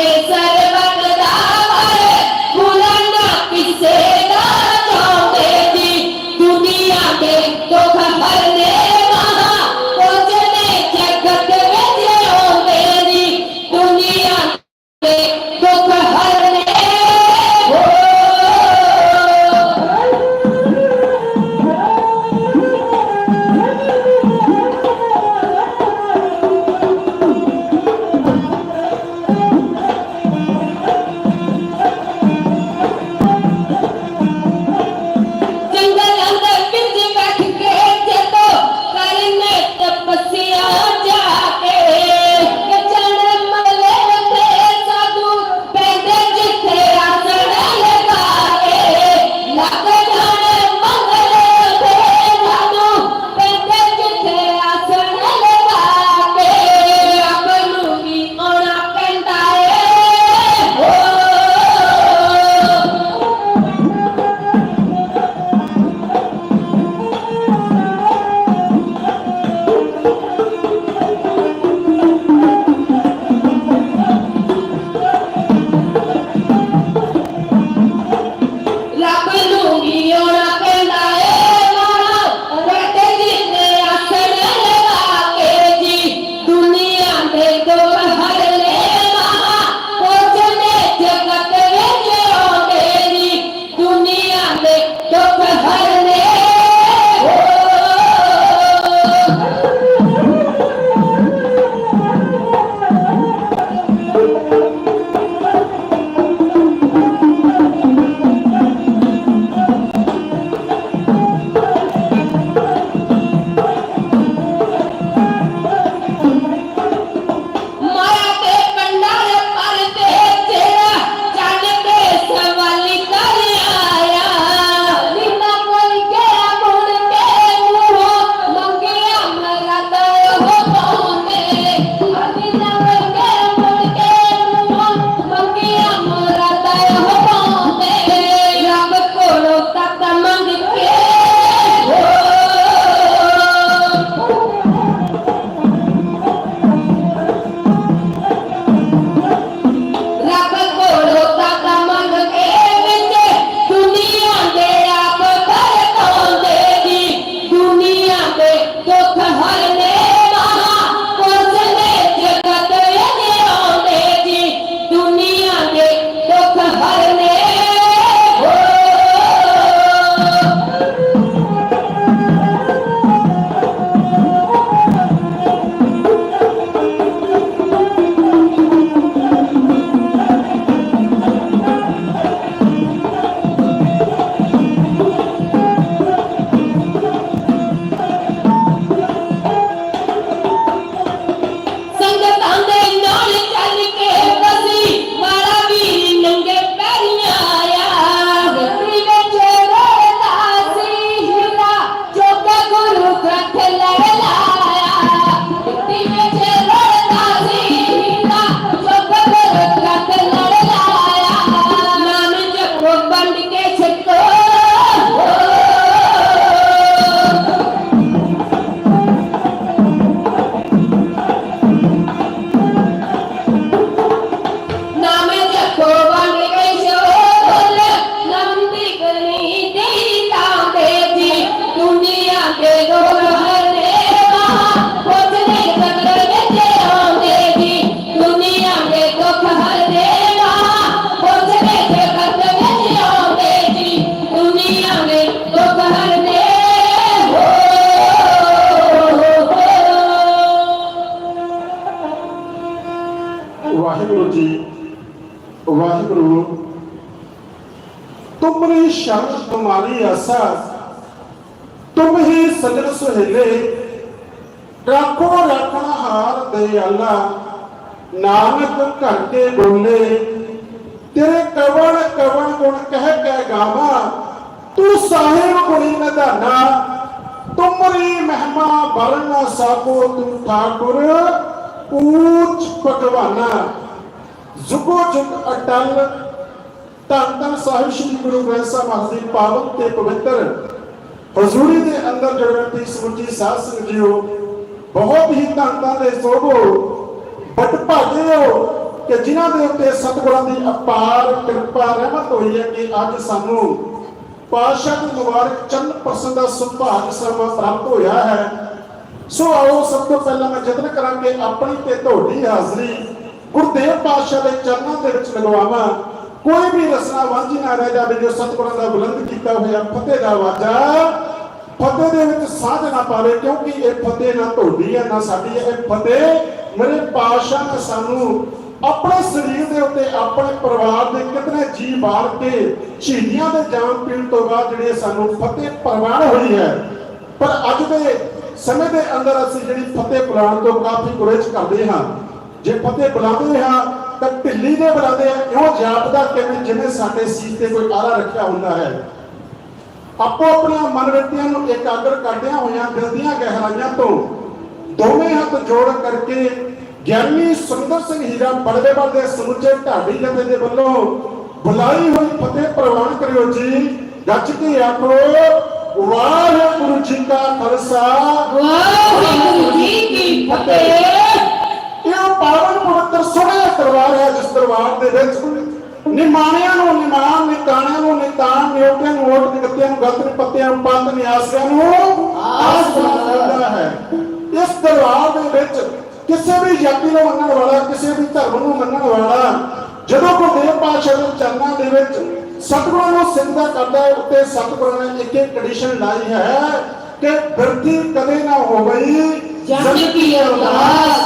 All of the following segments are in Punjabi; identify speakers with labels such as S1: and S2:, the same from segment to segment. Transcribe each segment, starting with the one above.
S1: It's a Sunday, Dr. Holiday. Waheguru ji, Waheguru. ਤੁਮਰੀ ਸ਼ਰਨ ਤੁਮਾਰੀ ਆਸਾ ਤੁਮ ਹੀ ਸਜਣ ਸੁਹੇਲੇ। ਰੱਖੋ ਰੱਖਣਾ ਹਾਰ ਦੇ ਅੱਲਾ। ਨਾਨਕ ਘਰ ਬੋਲੇ। ਤੇਰੇ ਕਵਣ ਕਵਣ ਗੁਣ ਕਹਿ ਕਹਿ ਗਾਵਾ। ਤੂੰ ਸਾਹਿਬ ਗੁਣੀ ਨਦਾਨਾ। ਤੁਮਰੀ ਮਹਿਮਾ ਬਲਨਾ ਸਾਕੋ ਤੂੰ ਠਾਕੁਰ। ਊਚ ਭਗਵਾਨਾ ਜੁਗੋ ਜੁਗ ਅਟਲ। ਧੰਨ ਧੰਨ ਸਾਹਿਬ ਸ੍ਰੀ ਗੁਰੂ ਗ੍ਰੰਥ ਸਾਹਿਬ ਮਹਾਰਾਜ ਪਾਵਨ ਤੇ ਪਵਿੱਤਰ। ਹਜ਼ੂਰੀ ਦੇ ਅੰਦਰ ਜੜਵੰਤੀ ਸਮੁੱਚੀ ਸਾਧ ਸੰਗਤ ਜੀਓ ਬਹੁਤ ਹੀ ਧੰਨ ਧੰਨ ਦੇ ਸੋਭੋ ਬਟ ਭਾਗੇ ਹੋ ਕਿ ਜਿਨ੍ਹਾਂ ਦੇ ਉੱਤੇ ਸਤਿਗੁਰਾਂ ਦੀ ਅਪਾਰ ਕਿਰਪਾ ਰਹਿਮਤ ਹੋਈ ਹੈ ਕਿ ਅੱਜ ਸਾਨੂੰ ਪਾਤਸ਼ਾਹ ਦੀ ਮੁਬਾਰਕ ਚੰਨ ਪਰਸਨ ਦਾ ਸੁਭਾਗ ਸਮਾਂ ਪ੍ਰਾਪਤ ਹੋਇਆ ਹੈ। ਸੋ ਆਓ ਸਭ ਤੋਂ ਪਹਿਲਾਂ ਮੈਂ ਯਤਨ ਕਰਾਂਗੇ ਆਪਣੀ ਤੇ ਤੁਹਾਡੀ ਹਾਜ਼ਰੀ। ਗੁਰਦੇਵ ਪਾਤਸ਼ਾਹ ਦੇ ਚਰਨਾਂ ਦੇ ਵਿੱਚ ਲਗਵਾਵਾਂ ਕੋਈ ਵੀ ਰਸਨਾ ਵਾਂਝੀ ਨਾ ਰਹਿ ਜਾਵੇ ਜੋ ਸਤਿਗੁਰਾਂ ਦਾ ਬੁਲੰਦ ਕੀਤਾ ਹੋਇਆ ਫਤਿਹ ਦਾ ਵਾਜਾ ਫਤਿਹ ਦੇ ਵਿੱਚ ਸਾਝ ਨਾ ਪਾਵੇ, ਕਿਉਂਕਿ ਇਹ ਫਤਿਹ ਨਾ ਤੁਹਾਡੀ ਹੈ, ਨਾ ਸਾਡੀ ਹੈ। ਇਹ ਫਤਿਹ ਮੇਰੇ ਪਾਤਸ਼ਾਹ ਨੇ ਸਾਨੂੰ ਆਪਣੇ ਸਰੀਰ ਦੇ ਉੱਤੇ, ਆਪਣੇ ਪਰਿਵਾਰ ਦੇ ਕਿਤਨੇ ਜੀ ਮਾਰ ਕੇ ਸ਼ਹੀਦੀਆਂ ਦੇ ਜਾਨ ਪੀਣ ਤੋਂ ਬਾਅਦ ਜਿਹੜੀ ਸਾਨੂੰ ਫਤਿਹ ਪ੍ਰਵਾਨ ਹੋਈ ਹੈ। ਪਰ ਅੱਜ ਦੇ ਸਮੇਂ ਦੇ ਅੰਦਰ ਅਸੀਂ ਜਿਹੜੀ ਫਤਿਹ ਬੁਲਾਉਣ ਤੋਂ ਕਾਫੀ ਗੁਰੇਜ਼ ਕਰਦੇ ਹਾਂ। ਜੇ ਫਤਿਹ ਬੁਲਾਉਂਦੇ ਹਾਂ, ਤਾਂ ਢਿੱਲੀ ਦੇ ਬੁਲਾਉਂਦੇ ਆ ਇਉਂ ਜਾਪਦਾ ਕਿਵੇਂ ਜਿਵੇਂ ਸਾਡੇ ਸੀਸ ਤੇ ਕੋਈ ਆਲਾ ਰੱਖਿਆ ਹੁੰਦਾ ਹੈ। ਆਪੋ ਆਪਣੀਆਂ ਮਨਵਰਤੀਆਂ ਨੂੰ ਇਕਾਗਰ ਕਰਦਿਆਂ ਹੋਇਆਂ ਦਿਲ ਦੀਆਂ ਗਹਿਰਾਈਆਂ ਤੋਂ ਦੋਵੇਂ ਹੱਥ ਜੋੜ ਕਰਕੇ ਗਿਆਨੀ ਸੁੰਦਰ ਸਿੰਘ ਹੀਰਾ ਬੜਦੇਵਾਲ ਦੇ ਸਮੁੱਚੇ ਢਾਡੀ ਜਥੇ ਦੇ ਵੱਲੋਂ ਬੁਲਾਈ ਹੋਈ ਫਤਿਹ ਪ੍ਰਵਾਨ ਕਰਿਓ ਜੀ। ਗੱਜ ਕੇ ਆਖੋ ਵਾਹਿਗੁਰੂ ਜੀ ਕਾ ਖਾਲਸਾ
S2: ਵਾਹਿਗੁਰੂ ਜੀ ਕੀ ਫਤਿਹ।
S1: ਇਹ ਪਾਵਨ ਪਵਿੱਤਰ ਸੋਹਣਾ ਦਰਬਾਰ ਹੈ ਜਿਸ ਦਰਬਾਰ ਦੇ ਵਿੱਚ ਨਿਮਾਣਿਆਂ ਨੂੰ ਨਿਮਾਨ ਨਿਤਾਣਿਆਂ ਨੂੰ ਨਿਤਾਨ ਨਿਉਟਿਆਂ ਨੂੰ ਓਟ ਨਿਕਤਿਆਂ ਨੂੰ ਗਤ ਪੱਤਿਆਂ ਨੂੰ ਪੰਤ ਨਿਆਸਿਆਂ ਨੂੰ ਆਸ ਬਣਾਉਂਦਾ ਹੈ। ਇਸ ਦਰਬਾਰ ਦੇ ਵਿੱਚ ਕਿਸੇ ਵੀ ਜਾਤੀ ਨੂੰ ਮੰਨਣ ਵਾਲਾ ਕਿਸੇ ਵੀ ਧਰਮ ਨੂੰ ਮੰਨਣ ਵਾਲਾ ਜਦੋਂ ਗੁਰਦੇਵ ਪਾਤਸ਼ਾਹ ਦੇ ਚਰਨਾਂ ਦੇ ਵਿੱਚ ਸਤਿਗੁਰਾਂ ਨੂੰ ਸਿੱਧਾ ਕਰਦਾ ਹੈ ਉੱਤੇ ਸਤਿਗੁਰਾਂ ਨੇ ਇੱਕ ਇੱਕ ਕੰਡੀਸ਼ਨ ਲਾਈ ਹੈ ਕਿ ਬਿਰਤੀ ਕਦੇ ਨਾ ਹੋਵਈ।
S2: ਜਨ ਕੀ ਅਰਦਾਸ।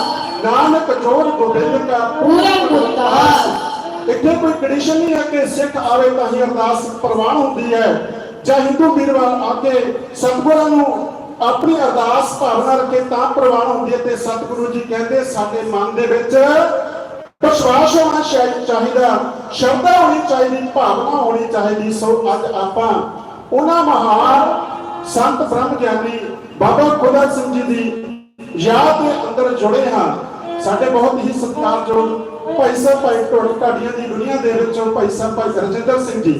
S1: ਨਾਨਕ ਜੋੜ ਗੋਬਿੰਦ ਕਾ।
S2: ਪੂਰਨ ਗੁਰਦਾਸ।
S1: ਇੱਥੇ ਕੋਈ ਕੰਡੀਸ਼ਨ ਨਹੀਂ ਹੈ ਕਿ ਸਿੱਖ ਆਵੇ ਤਾਂ ਹੀ ਅਰਦਾਸ ਪ੍ਰਵਾਨ ਹੁੰਦੀ ਹੈ। ਜਾਂ ਹਿੰਦੂ ਵੀਰਵਾਰ ਆ ਕੇ ਸਤਿਗੁਰਾਂ ਨੂੰ ਆਪਣੀ ਅਰਦਾਸ ਭਾਵਨਾ ਰੱਖੇ ਤਾਂ ਪ੍ਰਵਾਨ ਹੁੰਦੀ ਹੈ ਤੇ ਸਤਿਗੁਰੂ ਜੀ ਕਹਿੰਦੇ ਸਾਡੇ ਮਨ ਦੇ ਵਿੱਚ ਵਿਸ਼ਵਾਸ ਹੋਣਾ ਚਾਹੀਦਾ। ਸ਼ਰਧਾ ਹੋਣੀ ਚਾਹੀਦੀ, ਭਾਵਨਾ ਹੋਣੀ ਚਾਹੀਦੀ। ਸੋ ਅੱਜ ਆਪਾਂ ਉਹਨਾਂ ਮਹਾਨ ਸੰਤ ਬ੍ਰਹਮ ਗਿਆਨੀ ਬਾਬਾ ਖੁਦਾ ਸਿੰਘ ਜੀ ਦੀ ਯਾਦ ਦੇ ਅੰਦਰ ਜੁੜੇ ਹਾਂ। ਸਾਡੇ ਬਹੁਤ ਹੀ ਸਤਿਕਾਰਯੋਗ ਭਾਈ ਸਾਹਿਬ, ਭਾਈ ਢੋਲ ਢਾਡੀਆਂ ਦੀ ਦੁਨੀਆ ਦੇ ਵਿੱਚੋਂ ਭਾਈ ਸਾਹਿਬ, ਭਾਈ ਰਜਿੰਦਰ ਸਿੰਘ ਜੀ,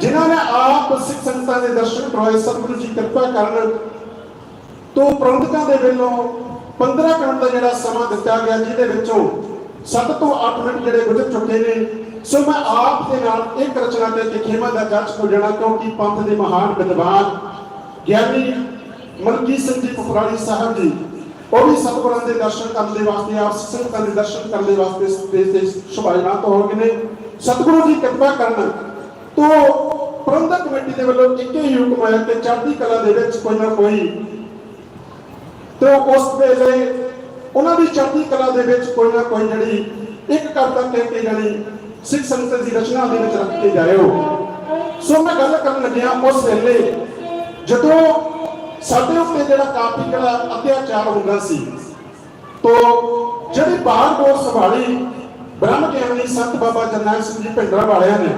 S1: ਜਿਨ੍ਹਾਂ ਨੇ ਆਪ ਸਿੱਖ ਸੰਗਤਾਂ ਦੇ ਦਰਸ਼ਨ ਕਰਵਾਏ। ਸਤਿਗੁਰੂ ਜੀ ਕਿਰਪਾ ਕਰਨ ਤੋਂ ਪ੍ਰਬੰਧਕਾਂ ਦੇ ਵੱਲੋਂ 15 ਮਿੰਟ ਦਾ ਜਿਹੜਾ ਸਮਾਂ ਦਿੱਤਾ ਗਿਆ, ਜਿਹਦੇ ਵਿੱਚੋਂ 7 ਤੋਂ 8 ਮਿੰਟ ਜਿਹੜੇ ਗੁਜ਼ਰ ਚੁੱਕੇ ਨੇ, ਸੋ ਮੈਂ ਆਪ ਦੇ ਨਾਲ ਇੱਕ ਰਚਨਾ ਤੇ ਲਿਖੇਵਾ ਦਾ ਜੱਜ ਹੋ ਕਿਉਂਕਿ ਪੰਥ ਦੇ ਮਹਾਨ ਵਿਦਵਾਨ ਗਿਆਨੀ ਮਲਕੀਤ ਸਿੰਘ ਜੀ ਪੁਖਰਾਲੀ ਸਾਹਿਬ ਜੀ, ਉਹ ਵੀ ਸਤਿਗੁਰਾਂ ਦੇ ਦਰਸ਼ਨ ਕਰਨ ਦੇ ਵਾਸਤੇ, ਆਪ ਸੰਗਤਾਂ ਦੇ ਦਰਸ਼ਨ ਕਰਨ ਦੇ ਵਾਸਤੇ ਤੇ ਸ਼ੁਭਾਜਨਾਤ ਹੋ ਗਏ ਨੇ। ਸਤਿਗੁਰੂ ਦੀ ਕਿਰਪਾ ਕਰਨ ਤੋਂ ਪ੍ਰਬੰਧਕ ਕਮੇਟੀ ਦੇ ਵੱਲੋਂ ਇੱਕ ਹੀ ਹੁਕਮ ਆਇਆ ਕਿ ਚੜ੍ਹਦੀ ਕਲਾ ਦੇ ਵਿੱਚ ਕੋਈ ਨਾ ਕੋਈ, ਤੇ ਉਸ ਵੇਲੇ ਉਹਨਾਂ ਦੀ ਚੜ੍ਹਦੀ ਕਲਾ ਦੇ ਵਿੱਚ ਕੋਈ ਨਾ ਕੋਈ ਜਿਹੜੀ ਇੱਕ ਕਵਿਤਾ ਕਹਿ ਕੇ ਜਿਹੜੀ ਸਿੱਖ ਸੰਗਤ ਦੀ ਰਚਨਾ ਦੇ ਵਿੱਚ ਰੱਖ ਕੇ ਜਾਇਓ। ਸੋ ਮੈਂ ਗੱਲ ਕਰਨ ਲੱਗਿਆ ਉਸ ਵੇਲੇ ਜਦੋਂ ਸਾਡੇ ਉੱਤੇ ਜਿਹੜਾ ਕਾਫੀ ਜਿਹੜਾ ਅਤਿਆਚਾਰ ਹੁੰਦਾ ਸੀ, ਤੋ ਜਿਹੜੀ ਬਾਹਰ ਬੋਰ ਸੰਭਾਲੀ ਬ੍ਰਹਮ ਗਿਆਨੀ ਸੰਤ ਬਾਬਾ ਜਰਨੈਲ ਸਿੰਘ ਜੀ ਭਿੰਡਰਾ ਵਾਲਿਆਂ ਨੇ,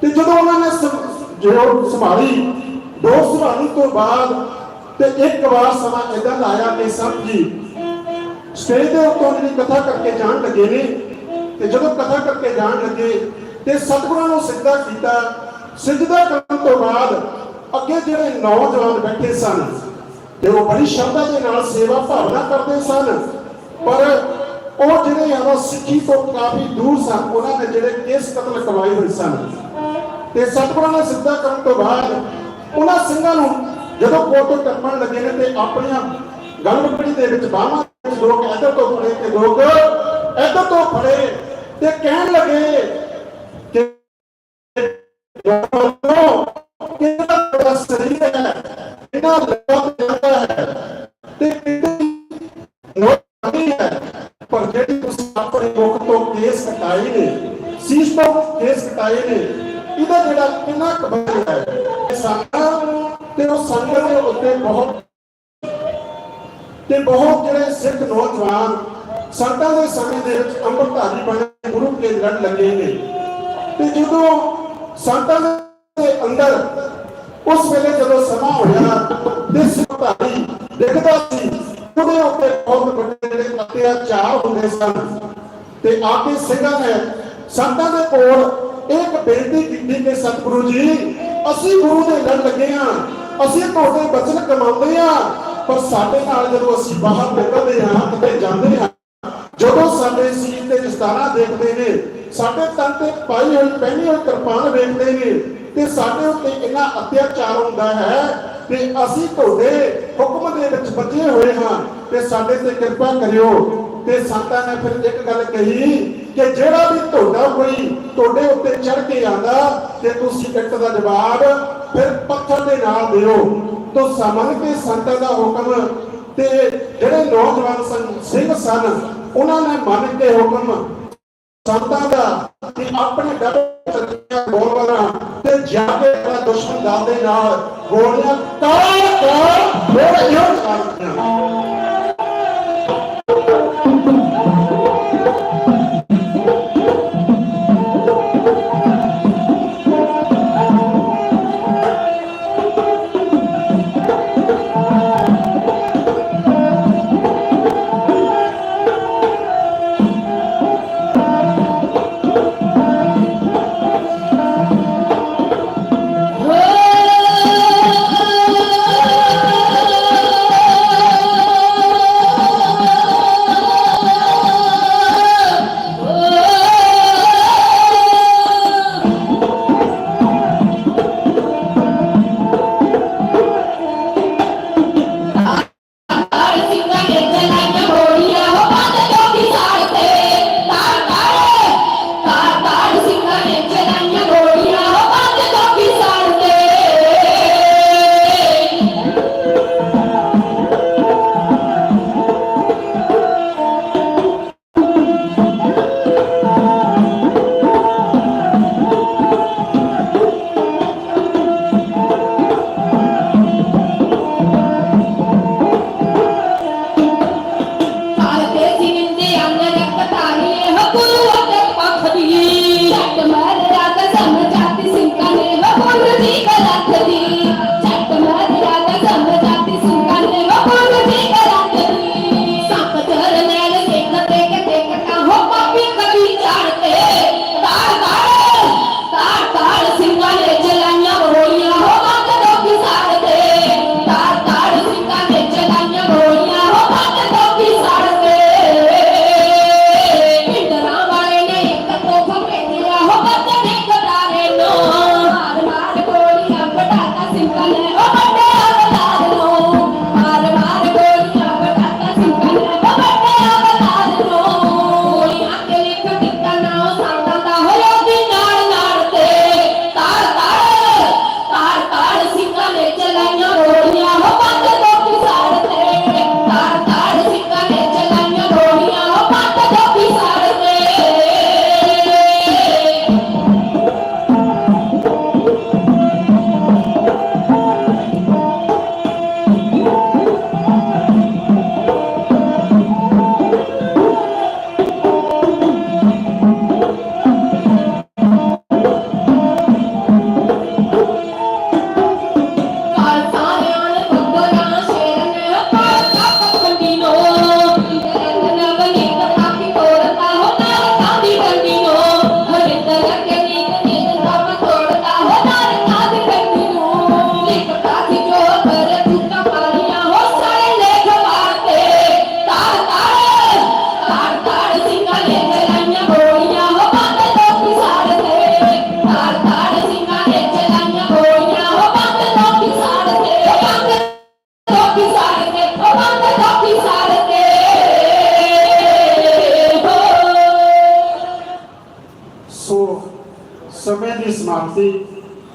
S1: ਤੇ ਜਦੋਂ ਉਹਨਾਂ ਨੇ ਜੋ ਸੰਭਾਲੀ ਦੋ ਸੰਭਾਲਣ ਤੋਂ ਬਾਅਦ ਤੇ ਇੱਕ ਵਾਰ ਸਮਾਂ ਇਦਾਂ ਲਾਇਆ ਕਿ ਸੰਤ ਜੀ ਸਟੇਜ ਦੇ ਉੱਤੋਂ ਜਿਹੜੀ ਕਥਾ ਕਰਕੇ ਜਾਣ ਲੱਗੇ ਨੇ। ਤੇ ਜਦੋਂ ਕਥਾ ਕਰਕੇ ਜਾਣ ਲੱਗੇ, ਤੇ ਸਤਿਗੁਰਾਂ ਨੂੰ ਸਿੱਧਾ ਕੀਤਾ। ਸਿੱਧਾ ਕਰਨ ਤੋਂ ਬਾਅਦ ਅੱਗੇ ਜਿਹੜੇ ਨੌਜਵਾਨ ਬੈਠੇ ਸਨ, ਤੇ ਉਹ ਬੜੀ ਸ਼ਰਧਾ ਦੇ ਨਾਲ ਸੇਵਾ ਭਾਵਨਾ ਕਰਦੇ ਸਨ। ਪਰ ਉਹ ਜਿਹੜੇ ਯਾਰੋ ਸਿੱਖੀ ਤੋਂ ਕਾਫੀ ਦੂਰ ਸਨ, ਉਹਨਾਂ ਨੇ ਜਿਹੜੇ ਕੇਸ ਕਤਲ ਕਰਵਾਏ ਹੋਏ ਸਨ। ਤੇ ਸਤਿਗੁਰਾਂ ਨੇ ਸਿੱਧਾ ਕਰਨ ਤੋਂ ਬਾਅਦ ਉਹਨਾਂ ਸਿੰਘਾਂ ਨੂੰ ਜਦੋਂ ਕੋਟ ਟੱਪਣ ਲੱਗੇ ਨੇ ਤੇ ਆਪਣੀਆਂ ਗਲਵਕੜੀ ਦੇ ਵਿੱਚ ਬਾਹਾਂ ਲੋਕ ਇੱਧਰ ਤੋਂ ਫੜੇ ਤੇ ਲੋਕ ਇੱਧਰ ਤੋਂ ਫੜੇ ਤੇ ਕਹਿਣ ਲੱਗੇ
S2: ਸੰਤਾਂ ਦੇ ਸਮੇਂ ਦੇ ਵਿੱਚ ਅੰਮ੍ਰਿਤਧਾਰੀ ਬਣੇ ਗੁਰੂ ਕੇ ਲੜ ਲੱਗੇ ਨੇ ਤੇ ਜਦੋਂ ਸੰਤਾਂ ਦੇ ਅੰਦਰ ਉਸ ਵੇਲੇ ਜਦੋਂ ਸਮਾਂ ਹੋਇਆ, ਤੇ ਸਿੱਖਾਰੀ ਦੇਖਦਾ ਸੀ, ਉਹਦੇ ਉੱਤੇ ਬਹੁਤ ਵੱਡੇ ਜਿਹੜੇ ਅਤਿਆਚਾਰ ਹੁੰਦੇ ਸਨ। ਤੇ ਆਪੇ ਸਿੰਘਾਂ ਨੇ ਸੰਤਾਂ ਦੇ ਕੋਲ ਇੱਕ ਬੇਨਤੀ ਕੀਤੀ ਕਿ ਸਤਿਗੁਰੂ ਜੀ, ਅਸੀਂ ਗੁਰੂ ਦੇ ਲੜ ਲੱਗੇ ਆ ਅਸੀਂ ਤੁਹਾਡੇ ਬਚਨ ਕਮਾਉਂਦੇ ਆ ਪਰ ਸਾਡੇ ਨਾਲ ਜਦੋਂ ਅਸੀਂ ਬਾਹਰ ਨਿਕਲਦੇ ਹਾਂ, ਕਿਤੇ ਜਾਂਦੇ ਹਾਂ ਜਦੋਂ ਸਾਡੇ ਸੀਰ ਤੇ ਦਸਤਾਰਾਂ ਦੇਖਦੇ ਨੇ, ਸਾਡੇ ਤਨ ਤੇ ਪਾਈ ਹੋਈ ਪਹਿਨੀ ਹੋਈ ਕਿਰਪਾਨ ਵੇਖਦੇ ਨੇ ਤੇ ਸਾਡੇ ਉੱਤੇ ਇੰਨਾ ਅਤਿਆਚਾਰ ਹੁੰਦਾ ਹੈ ਕਿ ਅਸੀਂ ਤੁਹਾਡੇ ਹੁਕਮ ਦੇ ਵਿੱਚ ਬੱਝੇ ਹੋਏ ਹਾਂ ਤੇ ਸਾਡੇ ਤੇ ਕਿਰਪਾ ਕਰਿਓ। ਤੇ ਸੰਤਾਂ ਨੇ ਫਿਰ ਇੱਕ ਗੱਲ ਕਹੀ ਕਿ ਜਿਹੜਾ ਵੀ ਤੁਹਾਡਾ ਕੋਈ ਤੁਹਾਡੇ ਉੱਤੇ ਚੜ ਕੇ ਆਂਦਾ ਤੇ ਤੁਸੀਂ ਇੱਟ ਦਾ ਜਵਾਬ ਫਿਰ ਪੱਥਰ ਦੇ ਨਾਲ ਦਿਓ। ਤੋ ਸਮਝ ਕੇ ਸੰਤਾਂ ਦਾ ਹੁਕਮ ਤੇ ਜਿਹੜੇ ਨੌਜਵਾਨ ਸਨ, ਸਿੰਘ ਸਨ ਉਹਨਾਂ ਨੇ ਮੰਨ ਕੇ ਹੁਕਮ ਸੰਤਾਂ ਦਾ ਕਿ ਆਪਣੇ ਡੱਬੇ ਗੋਲਵਾਰਾਂ ਤੇ ਜਾ ਕੇ ਆਪਣਾ ਦੁਸ਼ਮਣ ਦਾ ਦੇ ਨਾਲ ਗੋਲੀਆਂ ਤਾੜ ਤਾੜ ਫਿਰ ਇਹੋ ਚਾਲਦੀਆਂ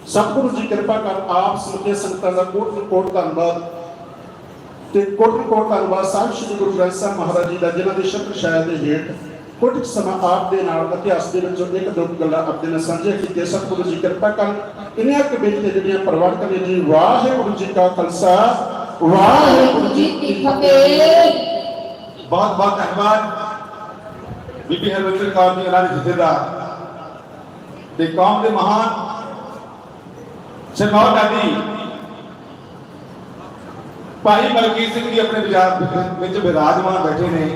S2: ਸਤਿਗੁਰੂ ਜੀ ਕਿਰਪਾ ਕਰ, ਆਪ ਸਮਝੇ ਸੰਗਤਾਂ ਦਾ ਕੋਟ ਕੋਟ ਧੰਨਵਾਦ ਤੇ ਕੋਟ ਕੋਟ ਧੰਨਵਾਦ ਸਾਹਿਬ ਸ੍ਰੀ ਗੁਰੂ ਗ੍ਰੰਥ ਸਾਹਿਬ ਮਹਾਰਾਜ ਜੀ ਦਾ, ਜਿਨ੍ਹਾਂ ਦੇ ਸ਼ਬਦ ਸ਼ਾਇਦ ਦੇ ਹੇਠ ਕੁਝ ਸਮਾਂ ਆਪ ਦੇ ਨਾਲ ਇਤਿਹਾਸ ਦੇ ਵਿੱਚੋਂ ਇੱਕ ਦੋ ਗੱਲਾਂ ਆਪਣੇ ਨਾਲ ਸਾਂਝੀਆਂ ਕੀਤੀਆਂ। ਸਤਿਗੁਰੂ ਜੀ ਕਿਰਪਾ ਕਰ ਇਹਨਾਂ ਕਿ ਬੇਨਤੀ ਜਿਹੜੀਆਂ ਪ੍ਰਵਾਨ ਨੇ ਜੀ, ਵਾਹਿਗੁਰੂ ਜੀ ਕਾ ਖਾਲਸਾ,
S1: ਵਾਹਿਗੁਰੂ
S2: ਜੀ ਕੀ ਫਤਿਹ।
S3: ਬਹੁਤ ਬਹੁਤ ਧੰਨਵਾਦ। ਬੀਬੀ ਹਰਵਿੰਦਰ ਕੌਰ ਜੀ ਉਹਨਾਂ ਦੇ ਤੇ ਕੌਮ ਦੇ ਮਹਾਨ ਸਰਮੌਰ ਦਾਦੀ ਭਾਈ ਮਲਕੀਤ ਸਿੰਘ ਜੀ ਆਪਣੇ ਵਿਚਾਰ ਵਿੱਚ ਵਿਰਾਜਮਾਨ ਬੈਠੇ ਨੇ।